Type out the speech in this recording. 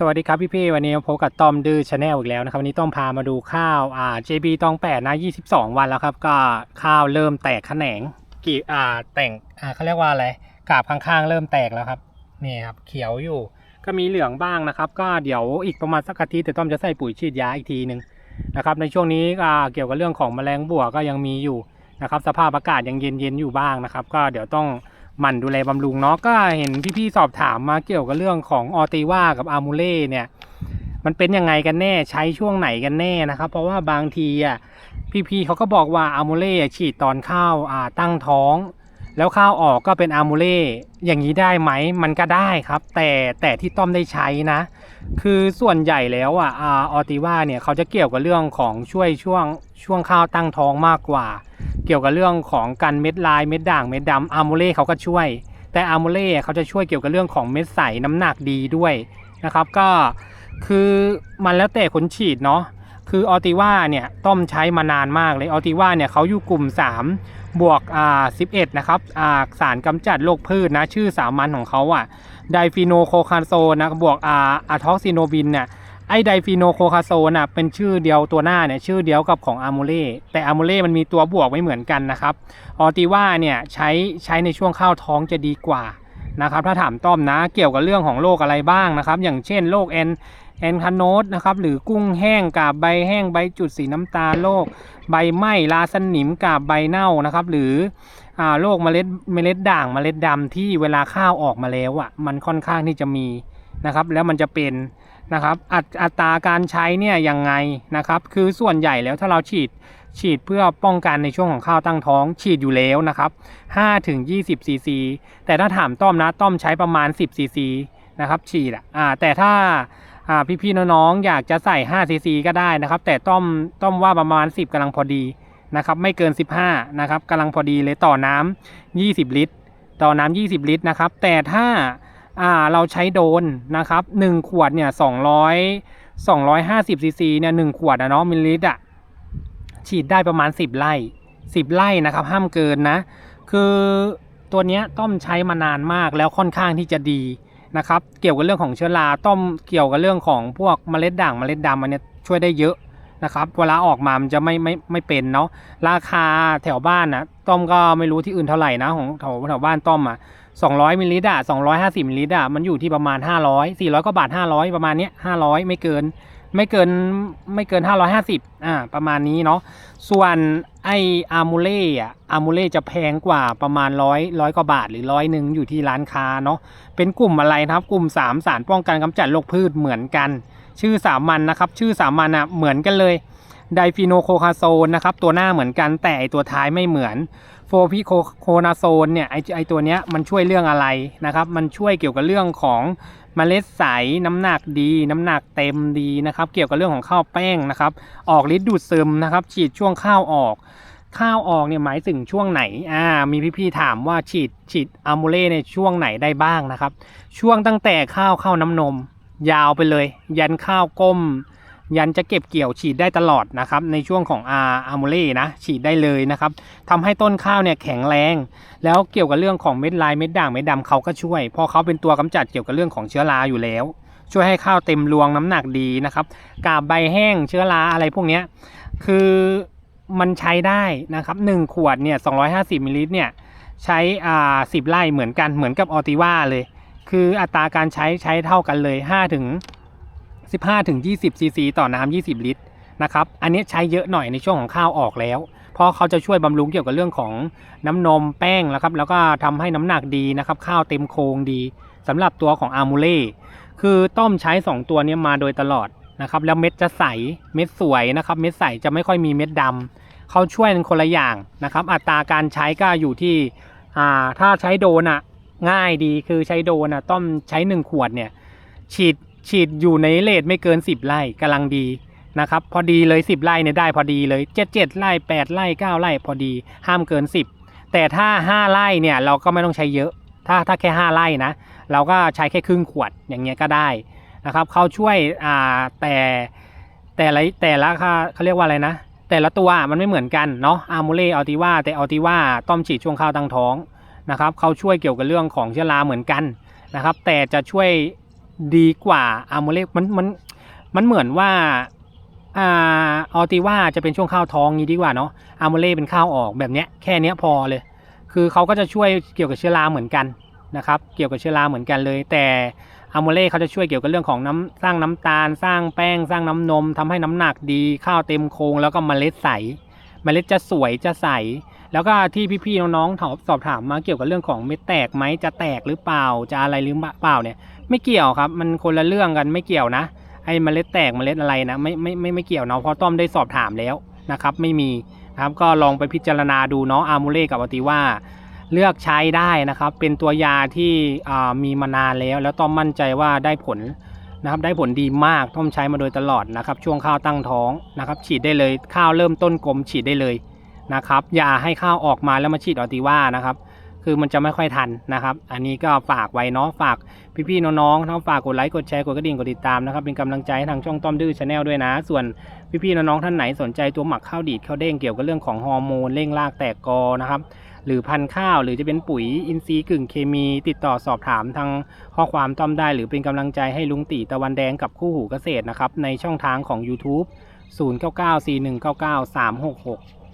สวัสดีครับพี่พี่วันนี้พบกับต้อมดื้อชาแนลอีกแล้วนะครับวันนี้ต้อมพามาดูข้าวอ่า JB ตองแปดนะ22 วันแล้วครับ ก็ข้าวเริ่มแตกแขนงกี่อ่าแต่งอ่าเขาเรียกว่าอะไรกาบข้างๆ เริ่มแตกแล้วครับนี่ครับเขียวอยู่ ก็มีเหลืองบ้างนะครับ ก็เดี๋ยวอีกประมาณสักอาทิตย์เดี๋ยวต้อมจะใส่ปุ๋ยฉีดยาอีกทีหนึ่งนะครับในช่วงนี้อ่าเกี่ยวกับเรื่องของแมลงบัวก็ยังมีอยู่นะครับสภาพอากาศยังเย็นๆอยู่บ้างนะครับ ก็เดี๋ยวต้อง หมั่นดูแลบำรุงเนาะก็เห็นพี่ๆสอบถามมาเกี่ยวกับเรื่องของออติว่ากับอามูเล่เนี่ยมันเป็นยังไงกันแน่ใช้ช่วงไหนกันแน่นะครับ เพราะว่าบางทีอะพี่ๆเขาก็บอกว่าอามูเล่ฉีดตอนข้าวอ่าตั้งท้อง แล้วข้าวออกก็เป็นอามูเล่อย่างนี้ได้ไหมมันก็ได้ครับ แต่แต่ที่ต้อมได้ใช้นะ คือส่วนใหญ่แล้วอะอาออติว่าเนี่ยเขาจะเกี่ยวกับเรื่องของช่วยช่วงช่วงข้าวตั้งท้องมากกว่า เกี่ยวกับเรื่องของกันเม็ดลายเม็ดด่างเม็ดดำอาร์โมเล่เขาก็ช่วย แต่อาร์โมเล่เขาจะช่วยเกี่ยวกับเรื่องของเม็ดใสน้ำหนักดีด้วยนะครับก็คือมันแล้วแต่คนฉีดเนาะคือออติว่าเนี่ยต้อมใช้มานานมากเลยออติว่าเนี่ยเขาอยู่กลุ่ม 3 บวกอ่า11 นะครับอ่าสารกำจัดโรคพืชนะ ชื่อสามัญของเขาอะไดฟีโนโคคาโซนะบวกอ่าอะท็อกซิโนบินเนี่ย ไอไดฟีโนโคคาโซน่ะเป็นชื่อเดียวตัวหน้าเนี่ยชื่อเดียวกับของอาร์โมเล่แต่อาร์โมเล่มันมีตัวบวกไม่เหมือนกันนะครับออติว่าเนี่ยใช้ใช้ในช่วงข้าวท้องจะดีกว่านะครับถ้าถามต้อมนะเกี่ยวกับเรื่องของโรคอะไรบ้างนะครับ อย่างเช่นโรคแอนแอนคาโนสนะครับหรือกุ้งแห้งกาบใบแห้งใบจุดสีน้ำตาลโรคใบไหม้ลาสนิมกาบใบเน่านะครับ หรือโรคเมล็ดเมล็ดด่างเมล็ดดำที่เวลาข้าวออกมาแล้วอะมันค่อนข้างที่จะมีนะครับ แล้วมันจะเป็น นะครับอัตอัตราการใช้เนี่ยยังไงนะครับ คือส่วนใหญ่แล้วถ้าเราฉีดฉีดเพื่อป้องกันในช่วงของข้าวตั้งท้อง ฉีดอยู่แล้วนะครับ5ถึง20ซีซีแต่ถ้าถามต้อมนะต้อมใช้ประมาณ 10ซีซีนะครับฉีดอะอ่าแต่ถ้าอ่พี่ๆน้องๆอยากจะใส่5ซีซีก็ได้นะครับ แต่ต้อมต้อมว่าประมาณ 10กำลังพอดีนะครับไม่เกิน 15นะครับกำลังพอดีเลยต่อน้ำ20 ลิตร ต่อน้ำ20 ลิตรนะครับแต่ถ้า อ่าเราใช้โดนนะครับหนึ่งขวดเนี่ยสองร้อยสองร้อยห้าสิบซีซีเนี่ยหนึ่งขวดอะเนาะมิลลิลิตรอะฉีดได้ประมาณสิบไร่สิบไร่นะครับ ห้ามเกินนะ คือตัวเนี้ยต้อมใช้มานานมากแล้วค่อนข้างที่จะดีนะครับ เกี่ยวกับเรื่องของเชื้อราต้อมเกี่ยวกับเรื่องของพวกเมล็ดด่างเมล็ดดำอันเนี้ยช่วยได้เยอะนะครับเวลาออกมามันจะไม่ไม่ไม่เป็นเนาะราคาแถวบ้านนะต้อมก็ไม่รู้ที่อื่นเท่าไหร่นะของแถวแถวบ้านต้อมอะ 200มิลลิลิตรอะ250มิลลิลิตรอะมันอยู่ที่ประมาณ 500 400กว่าบาท 500 ประมาณเนี้ย500 ไม่เกิน ไม่เกินไม่เกิน 550อ่าประมาณนี้เนาะส่วนไออาร์มูเล่อะอาร์มูเล่จะแพงกว่าประมาณ100 100กว่าบาทหรือร้อยหนึ่งอยู่ที่ร้านค้าเนาะเป็นกลุ่มอะไรนะครับกลุ่ม 3 สารป้องกันกำจัดโรคพืชเหมือนกัน ชื่อสามัญนนะครับ ชื่อสามัญอะเหมือนกันเลยไดฟีโนโคคาโซนนะครับ ตัวหน้าเหมือนกันแต่ตัวท้ายไม่เหมือน โฟพิโคโคนาโซนเนี่ยไอไอตัวเนี้ยมันช่วยเรื่องอะไรนะครับ มันช่วยเกี่ยวกับเรื่องของเมล็ดใสน้ำหนักดี น้ำหนักเต็มดีนะครับ เกี่ยวกับเรื่องของข้าวแป้งนะครับ ออกฤทธิ์ดูดซึมนะครับ ฉีดช่วงข้าวออก ข้าวออกเนี่ยหมายถึงช่วงไหนอ่ามีพี่ๆถามว่าฉีดฉีดอะมูเล่ในช่วงไหนได้บ้างนะครับ ช่วงตั้งแต่ข้าวเข้าน้ำนม ยาวไปเลย ยันข้าวก้ม ยันจะเก็บเกี่ยวฉีดได้ตลอดนะครับในช่วงของอาอามูเล่นะฉีดได้เลยนะครับทำให้ต้นข้าวเนี่ยแข็งแรง แล้วเกี่ยวกับเรื่องของเม็ดลายเม็ดด่างเม็ดดำเขาก็ช่วย เพราะเขาเป็นตัวกำจัดเกี่ยวกับเรื่องของเชื้อราอยู่แล้ว ช่วยให้ข้าวเต็มรวงน้ำหนักดีนะครับกาบใบแห้งเชื้อราอะไรพวกนี้คือมันใช้ได้นะครับหนึ่งขวดเนี่ย250มิลลิลิตรเนี่ยใช้อ่าสิบไร่เหมือนกันเหมือนกับออติว่าเลย คืออัตราการใช้ใช้เท่ากันเลย5ถึง 15ถึง20ซีซีต่อน้ำ20 ลิตรนะครับอันนี้ใช้เยอะหน่อยในช่วงของข้าวออกแล้ว เพราะเขาจะช่วยบำรุงเกี่ยวกับเรื่องของน้ำนมแป้งแล้วครับแล้วก็ทำให้น้ำหนักดีนะครับข้าวเต็มโครงดีสำหรับตัวของอาร์มูเล่คือต้มใช้ 2 ตัวนี้มาโดยตลอดนะครับแล้วเม็ดจะใสเม็ดสวยนะครับเม็ดใสจะไม่ค่อยมีเม็ดดำเขาช่วยกันคนละอย่างนะครับ อัตราการใช้ก็อยู่ที่อ่าถ้าใช้โดนอะง่ายดีคือใช้โดนอะต้มใช้ 1 ขวดเนี่ยฉีด ฉีดอยู่ในเลทไม่เกิน 10 ไร่กำลังดีนะครับพอดีเลย 10 ไร่เนี่ยได้พอดีเลย 7 7 ไร่ 8 ไร่ 9 ไร่พอดีห้ามเกิน 10 แต่ถ้า 5 ไร่เนี่ยเราก็ไม่ต้องใช้เยอะ ถ้าถ้าแค่ 5 ไร่นะ เราก็ใช้แค่ครึ่งขวดอย่างเงี้ยก็ได้นะครับเขาช่วยอ่าแต่แต่ละแต่ละค่ะเขาเรียกว่าอะไรนะ แต่ละตัวมันไม่เหมือนกันเนาะอาร์มูเล่อัลติว่าแต่อัลติว่าต้อมฉีดช่วงข้าวตั้งท้องนะครับเขาช่วยเกี่ยวกับเรื่องของเชื้อราเหมือนกันนะครับแต่จะช่วย ดีกว่าอาร์โมเลมันมันมันเหมือนว่าอ่าออติว่าจะเป็นช่วงข้าวท้องนี้ดีกว่าเนาะอาร์โมเลเป็นข้าวออกแบบเนี้ยแค่เนี้ยพอเลย คือเขาก็จะช่วยเกี่ยวกับเชื้อราเหมือนกันนะครับ เกี่ยวกับเชื้อราเหมือนกันเลย แต่อะโมเล่เขาจะช่วยเกี่ยวกับเรื่องของน้ำสร้างน้ำตาล สร้างแป้งสร้างน้ำนมทำให้น้ำหนักดีข้าวเต็มโครงแล้วก็เมล็ดใสเมล็ดจะสวยจะใส แล้วก็ที่พี่ๆน้องๆถามสอบถามมาเกี่ยวกับเรื่องของเม็ดแตกไหมจะแตกหรือเปล่าจะอะไรหรือเปล่าเนี่ย ไม่เกี่ยวครับ มันคนละเรื่องกันไม่เกี่ยวนะไอ้เมล็ดแตกเมล็ดอะไรนะไม่ไม่ไม่ไม่เกี่ยวเนาะเพราะต้อมได้สอบถามแล้วนะครับ ไม่มีนะครับก็ลองไปพิจารณาดูเนาะอาร์โมเล่กับอติว่าเลือกใช้ได้นะครับ เป็นตัวยาที่มีมานานแล้ว แล้วต้อมมั่นใจว่าได้ผลนะครับได้ผลดีมากต้อมใช้มาโดยตลอดนะครับ ช่วงข้าวตั้งท้องนะครับ ฉีดได้เลยข้าวเริ่มต้นกลมฉีดได้เลย นะครับ อย่าให้ข้าวออกมาแล้วมาฉีดออติว่านะครับ คือมันจะไม่ค่อยทันนะครับ อันนี้ก็ฝากไว้เนาะฝากพี่ๆน้องๆทั้งฝากกดไลค์กดแชร์กดกระดิ่งกดติดตามนะครับ เป็นกำลังใจให้ทางช่องต้อมดื้อชาแนลด้วยนะ ส่วนพี่ๆน้องๆท่านไหนสนใจตัวหมักข้าวดีดข้าวเด้งเกี่ยวกับเรื่องของฮอร์โมนเร่งรากแตกกอนะครับหรือพันธุ์ข้าวหรือจะเป็นปุ๋ยอินทรีย์กึ่งเคมี ติดต่อสอบถามทางข้อความต้อมได้ หรือเป็นกำลังใจให้ลุงตีตะวันแดงกับคู่หูเกษตรนะครับ ในช่องทางของ YouTube 0994199366